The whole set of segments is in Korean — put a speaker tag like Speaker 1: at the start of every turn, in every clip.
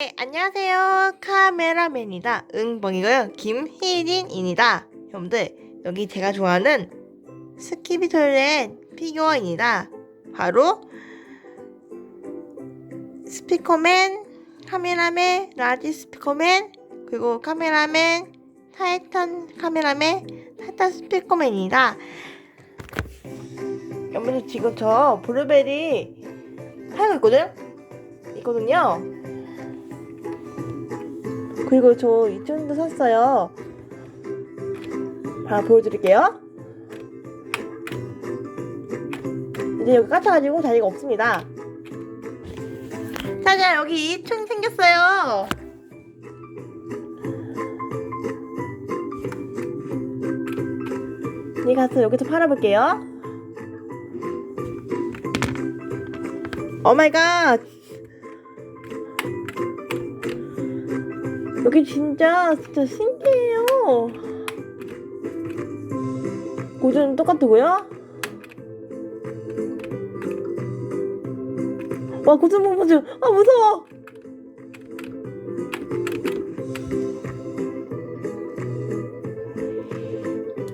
Speaker 1: 네, 안녕하세요. 카메라맨이다. 응벙이고요. 김희린입니다. 여러분들, 여기 제가 좋아하는 스키비톨렛 피규어입니다. 바로 스피커맨, 카메라맨, 라지 스피커맨, 그리고 카메라맨, 타이탄 카메라맨, 타이탄 스피커맨입니다. 여러분들 지금 저 블루베리 팔고 있거든? 있거든요. 그리고 저 이천도 샀어요. 하나 보여드릴게요. 이제 여기 갇혀가지고 자리가 없습니다. 자자 여기 이천 생겼어요. 이 가서 여기서 팔아볼게요. 오마이갓. 여기 진짜 진짜 신기해요. 고전 똑같고요. 와 고전 보보주아 무서워.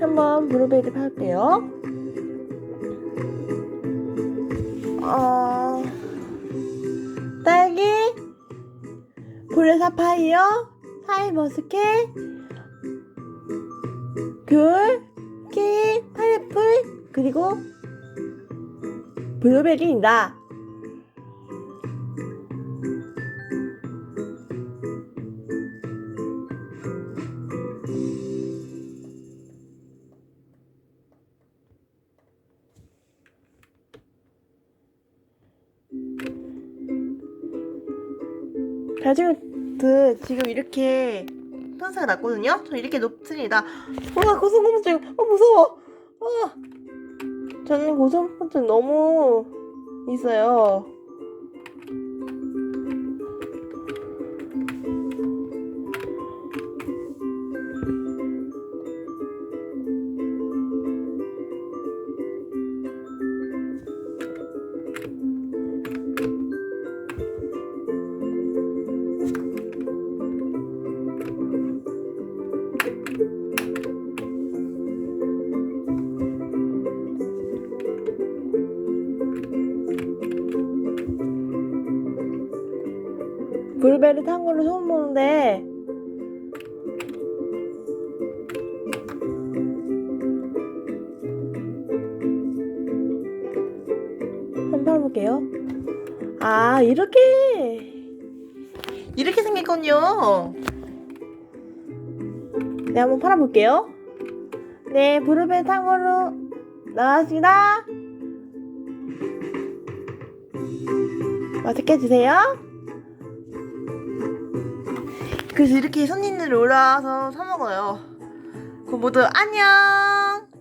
Speaker 1: 한번 블루베리 팔게요. 어, 딸기, 블레사파이어, 사이버스켓, 귤, 키, 파인애플, 그리고 블루베리입니다. 나중에 그 지금 이렇게 편사가 났거든요. 저 이렇게 높습니다. 와 고소공포증, 어 무서워. 아, 저는 고소공포증 너무 있어요. 블루베리 탄 걸로 소문 보는데 한번 팔아볼게요. 아 이렇게 이렇게 생겼군요. 네 한번 팔아볼게요. 네 블루베리 탄 걸로 나왔습니다. 맛있게 드세요. 그래서 이렇게 손님들이 올라와서 사 먹어요. 그럼 모두 안녕.